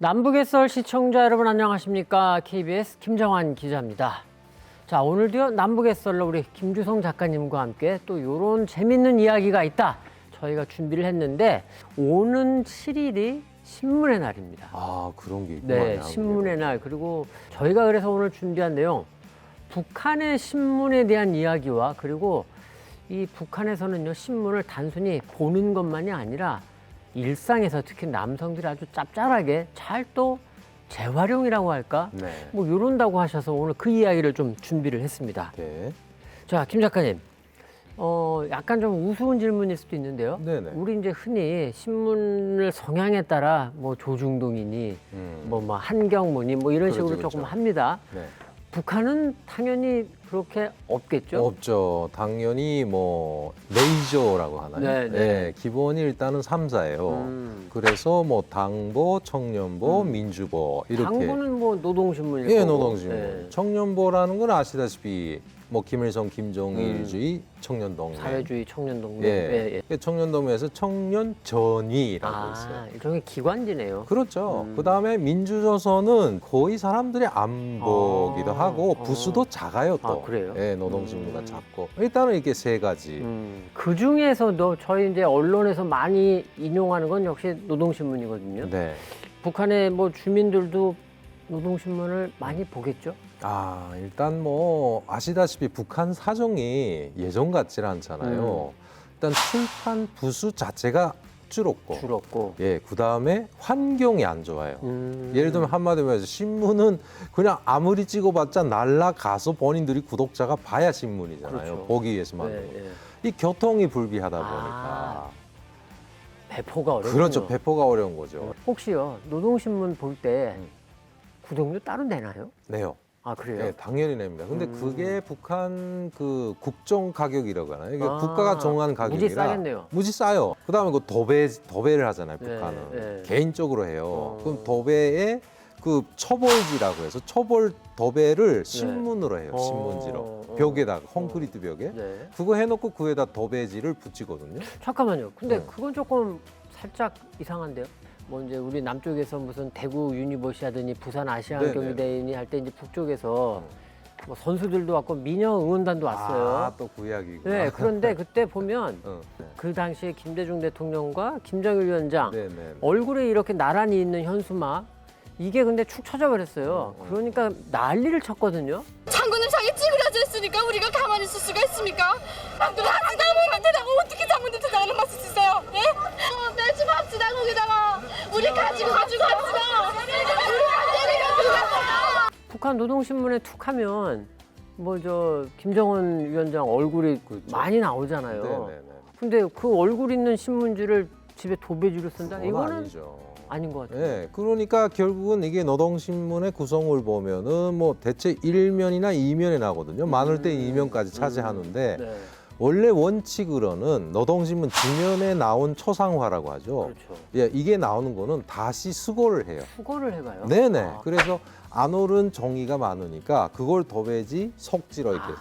남북의 썰 시청자 여러분 안녕하십니까? KBS 김정환 기자입니다. 자, 오늘도요 남북의 썰로 우리 김주성 작가님과 함께 또 이런 재밌는 이야기가 있다. 저희가 준비를 했는데 오는 7일이 신문의 날입니다. 아 그런 게 있구나. 네, 신문의 날 그리고 저희가 그래서 오늘 준비한 내용 북한의 신문에 대한 이야기와 그리고 이 북한에서는요 신문을 단순히 보는 것만이 아니라 일상에서 특히 남성들이 아주 짭짤하게 잘 또 재활용이라고 할까 네. 뭐 이런다고 하셔서 오늘 그 이야기를 좀 준비를 했습니다. 네. 자, 김 작가님. 어, 약간 좀 우스운 질문일 수도 있는데요. 네네. 우리 이제 흔히 신문을 성향에 따라 뭐 조중동이니 음. 뭐, 뭐 한경무니 뭐 이런 그렇죠, 식으로 조금 그렇죠. 합니다. 네. 북한은 당연히 그렇게 없겠죠. 없죠. 당연히 뭐 메이저라고 하나요? 네, 네. 기본이 일단은 삼사예요 음. 그래서 뭐 당보, 청년보, 음. 민주보 이렇게. 당구는 뭐 노동신문일 예. 노동신문. 예. 청년보라는 건 아시다시피 뭐 김일성, 김정일주의 청년동맹. 음. 사회주의 청년동맹. 예. 예. 청년동맹에서 청년 전위라고 있어요. 아, 일종의 기관지네요. 그렇죠. 음. 그 다음에 민주조선은 거의 사람들이 안 보기도 아, 하고 어. 부수도 작아요 또. 아, 그래요? 예, 노동신문가 음. 작고. 일단은 이렇게 세 가지. 그 중에서도 저희 이제 언론에서 많이 인용하는 건 역시 노동신문이거든요. 네. 북한의 뭐 주민들도 노동신문을 많이 보겠죠. 아 일단 뭐 아시다시피 북한 사정이 예전 같지 않잖아요. 일단 출판 부수 자체가 줄었고. 줄었고. 예, 그 다음에 환경이 안 좋아요. 음. 예를 들면 한마디로 해서 신문은 그냥 아무리 찍어봤자 날라가서 본인들이 구독자가 봐야 신문이잖아요. 그렇죠. 보기 위해서만. 네, 네. 이 교통이 불비하다 아, 보니까 배포가 어렵군요. 그렇죠 배포가 어려운 거죠. 혹시요 노동신문 볼때 음. 구독료 따로 내나요? 네요. 아 그래요? 네, 당연히 냅니다. 근데 음. 그게 북한 그 국정 가격이라고 하나요? 이게 아, 국가가 정한 가격이라 무지 싸겠네요. 무지 싸요. 그다음에 그 도배 도배를 하잖아요. 네, 북한은 네. 개인적으로 해요. 어. 그럼 도배에 그 처벌지라고 해서 처벌 도배를 신문으로 해요. 어, 신문지로 어. 벽에다가 콘크리트 벽에 네. 그거 해놓고 그 위에다 도배지를 붙이거든요. 잠깐만요. 근데 네. 그건 조금 살짝 이상한데요. 뭐 이제 우리 남쪽에서 무슨 대구 유니버시 하더니 부산 아시안. 경기대회니 할 때 이제 북쪽에서 뭐 선수들도 왔고 미녀 응원단도 왔어요. 아또 그 이야기고. 네, 그런데 그때 보면 어, 네. 그 당시에 김대중 대통령과 김정일 위원장 네, 네. 얼굴에 이렇게 나란히 있는 현수막 이게 근데 축 처져버렸어요. 어, 어. 그러니까 난리를 쳤거든요. 있으니까 우리가 가만히 있을 수가 있습니까? 장군은 아무한테 나가 어떻게 장군한테 나가는 맛을 수 있어요? 예? 어, 매주 봅시다 거기다가 우리 가지고 가지고 갑시다 북한 노동신문에 툭 하면 뭐 저 김정은 위원장 얼굴이 그렇죠. 많이 나오잖아요. 네, 네, 네. 근데 그 얼굴 있는 신문지를 집에 도배지로 쓴다? 그건 이거는 아니죠. 아닌 것 같아요. 네, 그러니까 결국은 이게 노동신문의 구성을 보면은 뭐 대체 일면이나이면에 나거든요. 많을 때 음. 이면까지 차지하는데 네, 원래 원칙으로는 노동신문 지면에 나온 초상화라고 하죠. 그렇죠. 예, 이게 나오는 거는 다시 수거를 해요. 수거를 해가요. 네네. 아. 그래서 안 오른 종이가 많으니까 그걸 도배지, 속지로 이렇게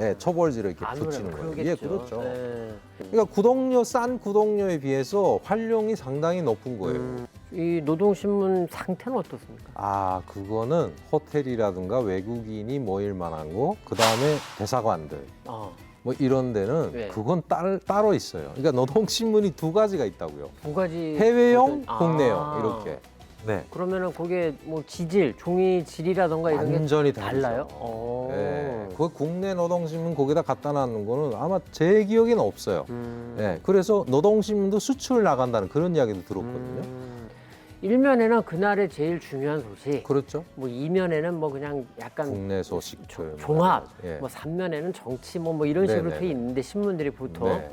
예, 초벌지로 이렇게 붙이는 거예요. 예, 그렇죠. 네. 그러니까 구독료 싼 구독료에 비해서 활용이 상당히 높은 거예요. 음, 이 노동신문 상태는 어떻습니까? 아, 그거는 호텔이라든가 외국인이 모일 만한 거, 그 다음에 대사관들, 어, 뭐 이런 데는 네. 그건 따, 따로 있어요. 그러니까 노동신문이 두 가지가 있다고요. 두 가지 해외용. 국내용, 아. 이렇게. 네. 그러면은 그게 뭐 지질, 종이 질이라던가 이런 게 완전히 다르죠. 달라요? 어. 네. 그 국내 노동신문 거기다 갖다 놨는 거는 아마 제 기억에는 없어요. 음. 네. 그래서 노동신문도 수출 나간다는 그런 이야기도 들었거든요. 음. 일면에는 그날의 제일 중요한 소식, 그렇죠. 뭐 이면에는 뭐 그냥 약간 국내 소식들. 종합, 예. 뭐 삼면에는 정치 뭐, 뭐 이런 식으로 네네네. 돼 있는데 신문들이 보통 네.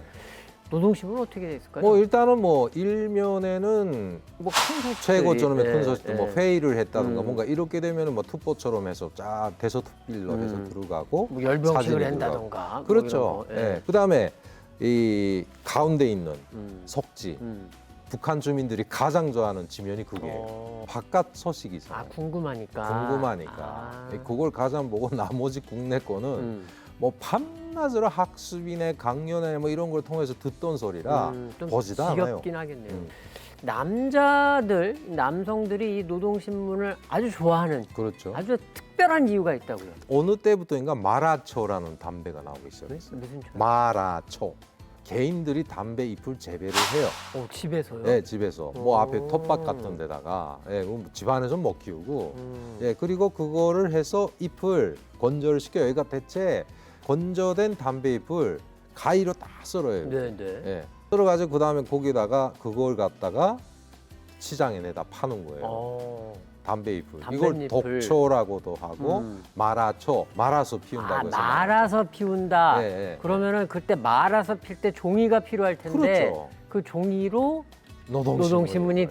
노동신문은 어떻게 돼 있을까요? 뭐 일단은 뭐 일면에는 뭐 최고점의 큰 소식도 뭐 회의를 했다든가 음. 뭔가 이렇게 되면은 뭐 투포처럼 해서 쫙 대서특필로 해서 음. 들어가고 뭐 열병식을 사진이 한다던가 뭐 그렇죠. 거. 예. 그다음에 이 가운데 있는 음. 속지 음. 북한 주민들이 가장 좋아하는 지면이 그게예요. 어. 바깥 소식이 아. 궁금하니까. 궁금하니까 아. 그걸 가장 보고 나머지 국내 거는 음. 뭐 밤 낮으로 학습이네 강연회 뭐 이런 걸 통해서 듣던 소리라 음, 좀 보지도 않아요. 지겹긴 하겠네요. 음. 남자들, 남성들이 이 노동신문을 아주 좋아하는 그렇죠. 아주 특별한 이유가 있다고요. 어느 때부터인가 마라초라는 담배가 나오기 시작했어요. 무슨 초? 마라초. 개인들이 담배 잎을 재배를 해요. 어, 집에서요? 네, 집에서 뭐 오. 앞에 텃밭 같은 데다가 예, 뭐 집안에서 못 키우고 음. 예, 그리고 그거를 해서 잎을 건조를 시켜요. 그러니까 대체 건조된 담배 잎을 가위로 다 썰어요. 네, 네. 예. 썰어가지고 그 다음에 거기다가 그걸 갖다가 시장에 내다 파는 거예요. 어. 담배 잎을. 이걸 담뱃잎을. 독초라고도 하고 음. 마라초, 말아서 아, 피운다고 해서 말아서 피운다. 예, 예. 그러면은 그때 말아서 필 때 종이가 필요할 텐데 그렇죠. 그 종이로 노동신문이 노동신문이.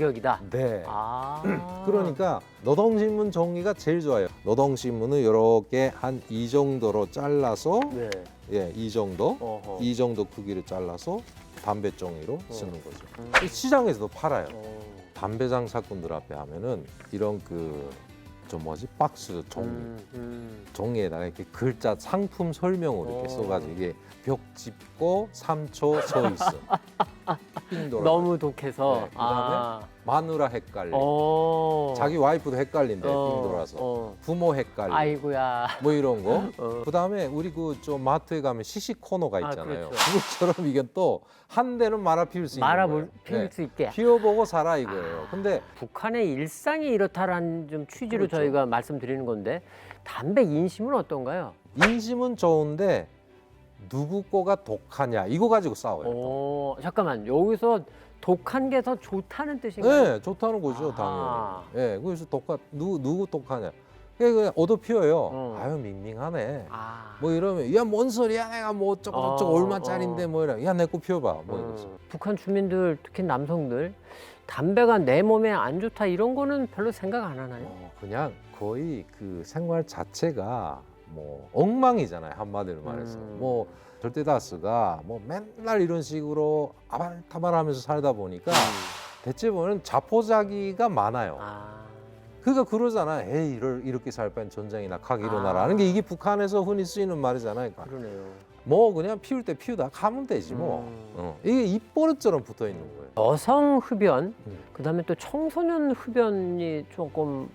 제격이다. 네. 아. 그러니까 노동신문 종이가 제일 좋아요. 노동신문을 이렇게 한 이 정도로 잘라서 네. 예, 이 정도, 어허. 이 정도 크기를 잘라서 담배 종이로 어. 쓰는 거죠. 음. 이 시장에서도 팔아요. 어. 담배 장사꾼들 앞에 하면은 이런 그저 뭐지 박스 종이 음, 음. 종이에다가 이렇게 글자 상품 설명으로 이렇게 어. 써가지고 이게 벽 짚고 3초 서 있어. 돌아. 너무 독해서. 네, 그다음에 아. 마누라 헷갈리. 어. 자기 와이프도 헷갈린대 삥 어, 돌아서. 어. 부모 헷갈리. 아이고야. 뭐 이런 거. 어. 그다음에 우리 그 좀 마트에 가면 시식 코너가 아, 있잖아요. 그렇죠. 그것처럼 이게 또 한 대는 말아 피울 수 있는 말아 거예요. 피울 네. 수 있게. 피워보고 살아 이거예요. 근데 북한의 일상이 이렇다라는 좀 취지로 그렇죠. 저희가 말씀드리는 건데 담배 인심은 어떤가요? 인심은 좋은데 누구 거가 독하냐 이거 가지고 싸워요. 또. 어, 잠깐만 여기서 독한 게 더 좋다는 뜻인가요? 네, 좋다는 거죠 아하. 당연히. 예, 그래서 독하 누구 누구 독하냐. 그냥 그냥 얻어 피워요. 어. 아유 밍밍하네. 아. 뭐 이러면 야 뭔 소리야 내가 뭐 어쩌고 저쩌고 어, 얼마짜린데 어. 뭐 이래. 야내 거 피워봐. 뭐 음, 이러면서. 북한 주민들 특히 남성들 담배가 내 몸에 안 좋다 이런 거는 별로 생각 안 하나요? 어, 그냥 거의 그 생활 자체가 뭐 엉망이잖아요 한마디로 말해서 음. 뭐 절대 다수가 뭐 맨날 이런 식으로 아발타발하면서 살다 보니까 대체 보면 자포자기가 많아요. 아. 그가 그러잖아. 에이 이럴 이렇게 살 바엔 전쟁이나 각 일어나라. 아. 게 이게 북한에서 흔히 쓰이는 말이잖아요. 그러니까 그러네요. 뭐 그냥 피울 때 피우다 가면 되지 뭐. 음. 어. 이게 입버릇처럼 붙어 있는 거예요. 여성 흡연, 음. 그다음에 또 청소년 흡연이 조금 음.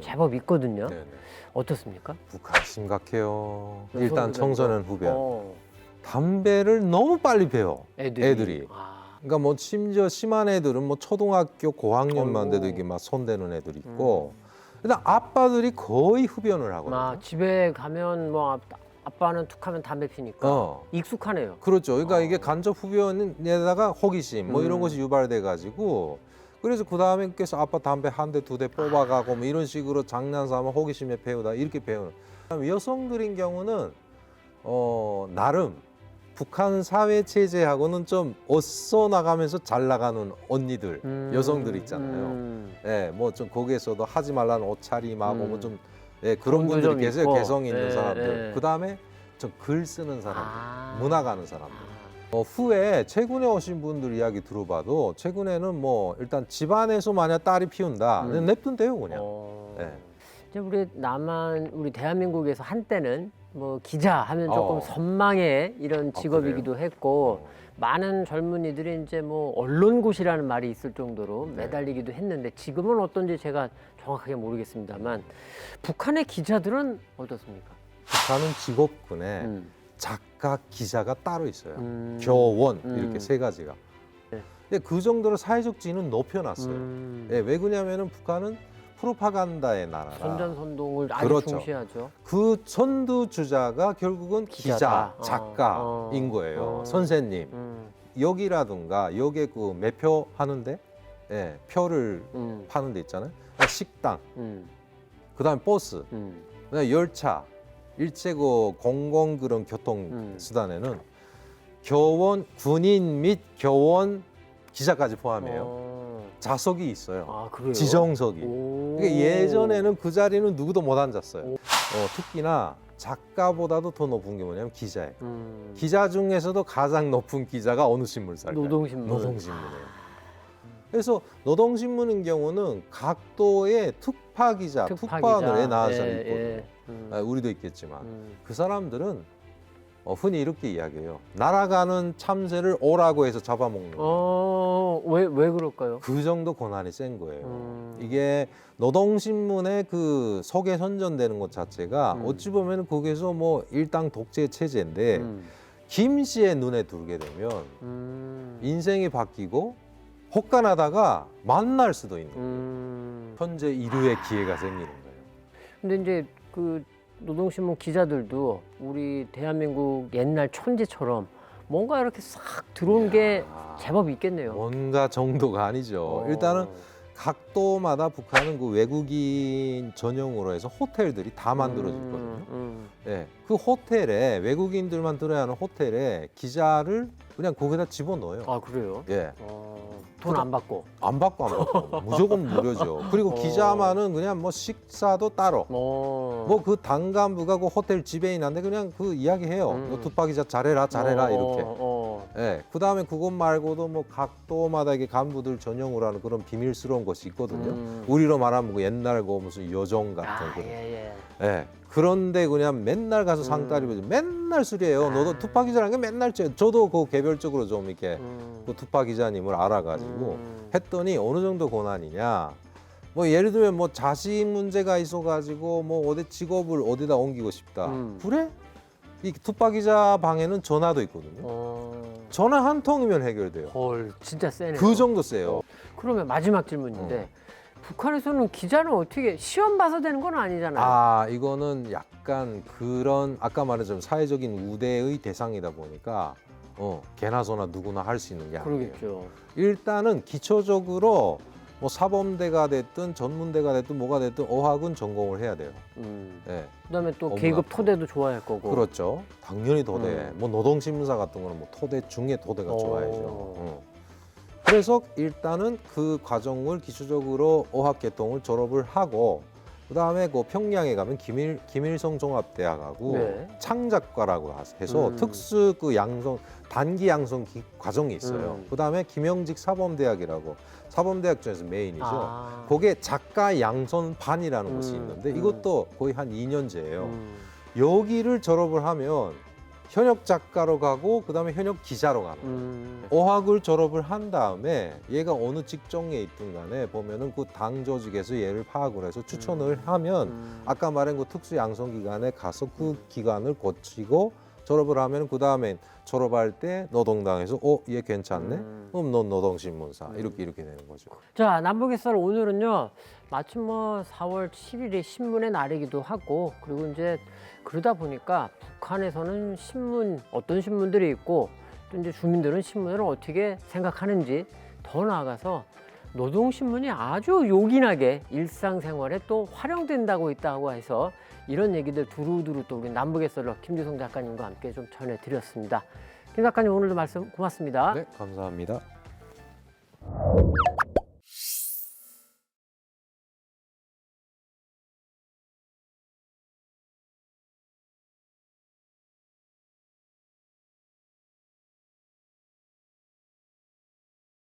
제법 있거든요. 네네. 어떻습니까? 북한 심각해요. 일단. 청소년 흡연. 어, 담배를 너무 빨리 배워. 애들이. 애들이. 아, 그러니까 뭐 심지어 심한 애들은 뭐 초등학교 고학년만. 돼도 이게 막 손대는 애들 있고 음. 일단 아빠들이 거의 흡연을 하거든요. 아, 집에 가면 뭐 아- 아빠는 툭하면 담배 피니까 어. 익숙하네요. 그렇죠. 그러니까 어. 이게 간접 흡연에다가 호기심 뭐 이런 음. 것이 유발돼 가지고 그래서 그 다음에 계속 아빠 담배 한 대 두 대 뽑아가고 뭐 이런 식으로 장난 삼아 호기심에 배우다 이렇게 배우는. 여성들인 경우는 어 나름 북한 사회 체제하고는 좀 어서 나가면서 잘 나가는 언니들 음, 여성들 있잖아요. 음. 예, 뭐 좀 거기에서도 하지 말라는 옷차림하고 음. 뭐좀 예, 그런 분들이 좀 계세요. 개성 있는 예, 사람들. 예. 그 다음에 좀 글 쓰는 사람들, 아. 문학 하는 사람들. 아. 어, 후에 최근에 오신 분들 이야기 들어봐도 최근에는 뭐 일단 집안에서 만약 딸이 피운다, 음. 냅둔대요 그냥. 어. 예. 이제 우리 남한 우리 대한민국에서 한때는 뭐 기자 하면 조금 어. 선망의 이런 아, 직업이기도 했고 어. 많은 젊은이들이 이제 뭐 언론고시라는 말이 있을 정도로 네. 매달리기도 했는데 지금은 어떤지 제가 정확하게 모르겠습니다만 북한의 기자들은 어떻습니까? 북한은 직업군에 음. 작 가, 기자가 따로 있어요. 음. 교원 음. 이렇게 세 가지가. 네. 근데 그 정도로 사회적 지위는 높여놨어요. 음. 예, 왜 그러냐면은 북한은 프로파간다의 나라라. 선전선동을 아주 그렇죠. 중시하죠. 그 선두 주자가 결국은 기자다. 기자, 어, 작가인 어, 거예요. 어. 선생님. 음. 여기라든가 여기에 그 매표 하는데 예, 표를 음. 파는 데 있잖아요. 식당, 음. 그다음에 버스, 음. 그다음에 열차, 일체 그 공공 그런 교통 음. 수단에는 교원, 군인 및 교원, 기자까지 포함해요. 어. 좌석이 있어요. 아 그래요? 지정석이. 오. 그러니까 예전에는 그 자리는 누구도 못 앉았어요. 오. 어, 특히나 작가보다도 더 높은 게 뭐냐면 기자예요. 음. 기자 중에서도 가장 높은 기자가 어느 신문사일까요? 노동신문. 노동신문이에요. 그래서 노동신문인 경우는 각도의 특파 기자, 특파 특파원을 기자. 에 나와서 예, 있거든요. 예. 음. 아, 우리도 있겠지만 음. 그 사람들은 어, 흔히 이렇게 이야기해요. 날아가는 참새를 오라고 해서 잡아먹는 거예요. 어, 왜, 왜 그럴까요? 그 정도 고난이 센 거예요. 음. 이게 노동신문의 그 속에 선전되는 것 자체가 음. 어찌 보면 거기서 뭐 일당 독재 체제인데 음. 김 씨의 눈에 들게 되면 음. 인생이 바뀌고 혹간하다가 만날 수도 있는 거예요. 음. 현재 이루의 기회가 생기는 거예요. 근데 이제 그 노동신문 기자들도 우리 대한민국 옛날 천지처럼 뭔가 이렇게 싹 들어온 게 야, 제법 있겠네요. 뭔가 정도가 아니죠. 어. 일단은 각도마다 북한은 그 외국인 전용으로 해서 호텔들이 다 만들어졌거든요. 음, 음. 예, 그 호텔에 외국인들만 들어야 하는 호텔에 기자를 그냥 거기다 집어넣어요. 아 그래요? 예, 어, 돈안 받고. 안 받고 안 받고 무조건 무료죠. 그리고 어. 기자만은 그냥 뭐 식사도 따로. 뭐, 뭐그 당간부가 그 호텔 지배인한데 그냥 그 이야기해요. 음. 너 투파 기자 잘해라 잘해라 어, 이렇게. 어, 예. 그 다음에 그것 말고도 뭐 각도마다 이게 간부들 전용으로 하는 그런 비밀스러운 것이 있거든요. 음. 우리로 말하면 그 옛날 그 무슨 여정 같은 아, 그런. 예, 예. 예. 그런데 그냥 맨날 가서 상다리 보지 맨날 술이에요. 아. 너도 투파 기자라는 게 맨날 죄. 저도 그 개별적으로 좀 이렇게 음. 그 투파 기자님을 알아가지고 음. 했더니 어느 정도 고난이냐. 뭐 예를 들면 뭐 자식 문제가 있어가지고 뭐 어디 직업을 어디다 옮기고 싶다. 음. 그래? 이 기자 방에는 전화도 있거든요. 어. 전화 한 통이면 해결돼요. 헐, 진짜 세네요. 그 정도 세요. 그러면 마지막 질문인데 어. 북한에서는 기자는 어떻게 시험 봐서 되는 건 아니잖아요. 아 이거는 약간 그런 아까 말했지만 사회적인 우대의 대상이다 보니까 어 개나 소나 누구나 할 수 있는 게 아니에요. 그러겠죠. 일단은 기초적으로 뭐 사범대가 됐든 전문대가 됐든 뭐가 됐든 어학은 전공을 해야 돼요. 음. 예, 그다음에 또 업무 계급 토대도 좋아야 할 거고. 그렇죠. 당연히 도대. 음. 뭐 노동신문사 같은 거는 뭐 토대 중에 도대가 오. 좋아야죠. 어. 그래서 일단은 그 과정을 기초적으로 어학 계통을 졸업을 하고 그다음에 그 평양에 가면 김일 김일성 종합대학하고 네. 창작과라고 해서 음. 특수 그 양성 단기 양성 기- 과정이 있어요. 음. 그다음에 김영직 사범대학이라고 사범대학 중에서 메인이죠. 아. 거기에 작가 양성 반이라는 곳이 음, 있는데 음. 이것도 거의 한 2년제예요. 음. 여기를 졸업을 하면 현역 작가로 가고 그다음에 현역 기자로 가는 거예요. 음. 어학을 졸업을 한 다음에 얘가 어느 직종에 있든 간에 보면은 그 당 조직에서 얘를 파악을 해서 추천을 하면 음. 아까 말한 그 특수 양성 기관에 가서 그 기간을 거치고 졸업을 하면 그 다음에 졸업할 때 노동당에서 어얘 괜찮네 음. 그럼 넌 노동신문사 음. 이렇게 이렇게 되는 거죠. 자 남북의살 오늘은요 마침 뭐 4월 7일이 신문의 날이기도 하고 그리고 이제 그러다 보니까 북한에서는 신문 어떤 신문들이 있고 또 이제 주민들은 신문을 어떻게 생각하는지 더 나아가서 노동신문이 아주 요긴하게 일상생활에 또 활용된다고 있다고 해서 이런 얘기들 두루두루 또 우리 남북에서 김주성 작가님과 함께 좀 전해드렸습니다. 김 작가님 오늘도 말씀 고맙습니다. 네, 감사합니다.